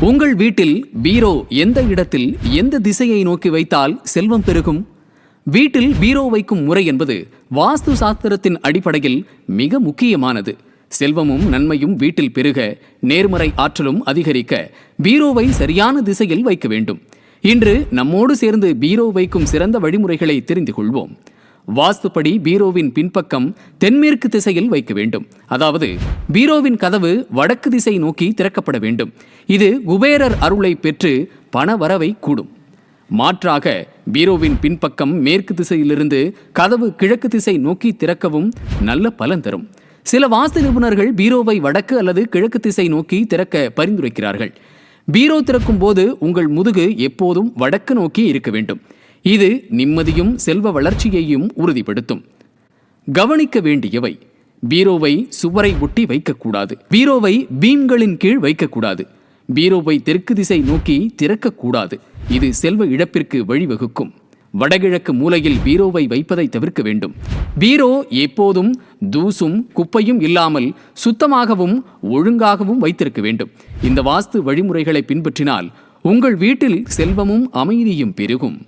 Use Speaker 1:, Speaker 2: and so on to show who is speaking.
Speaker 1: உங்கள் வீட்டில் பீரோ எந்த இடத்தில் எந்த திசையை நோக்கி வைத்தால் செல்வம் பெருகும்? வீட்டில் பீரோ வைக்கும் முறை என்பது வாஸ்து சாஸ்திரத்தின் அடிப்படையில் மிக முக்கியமானது. செல்வமும் நன்மையும் வீட்டில் பெருக நேர்மறை ஆற்றலும் அதிகரிக்க பீரோவை சரியான திசையில் வைக்க வேண்டும். இன்று நம்மோடு சேர்ந்து பீரோ வைக்கும் சிறந்த வழிமுறைகளை தெரிந்து கொள்வோம். வாஸ்துப்படி பீரோவின் பின்பக்கம் தென்மேற்கு திசையில் வைக்க வேண்டும். அதாவது பீரோவின் கதவு வடக்கு திசை நோக்கி திறக்கப்பட வேண்டும். இது குபேரர் அருளை பெற்று பண வரவை கூடும். மாற்றாக பீரோவின் பின்பக்கம் மேற்கு திசையிலிருந்து கதவு கிழக்கு திசை நோக்கி திறக்கவும் நல்ல பலன் தரும். சில வாஸ்து நிபுணர்கள் பீரோவை வடக்கு அல்லது கிழக்கு திசை நோக்கி திறக்க பரிந்துரைக்கிறார்கள். பீரோ திறக்கும் போது உங்கள் முதுகு எப்போதும் வடக்கு நோக்கி இருக்க வேண்டும். இது நிம்மதியும் செல்வ வளர்ச்சியையும் உறுதிப்படுத்தும். கவனிக்க வேண்டியவை. பீரோவை சுவரை ஒட்டி வைக்கக்கூடாது. பீரோவை பீம்களின் கீழ் வைக்கக்கூடாது. பீரோவை தெற்கு திசை நோக்கி திறக்கக்கூடாது. இது செல்வ இழப்பிற்கு வழிவகுக்கும். வடகிழக்கு மூலையில் பீரோவை வைப்பதை தவிர்க்க வேண்டும். பீரோ எப்போதும் தூசும் குப்பையும் இல்லாமல் சுத்தமாகவும் ஒழுங்காகவும் வைத்திருக்க வேண்டும். இந்த வாஸ்து வழிமுறைகளை பின்பற்றினால் உங்கள் வீட்டில் செல்வமும் அமைதியும் பெருகும்.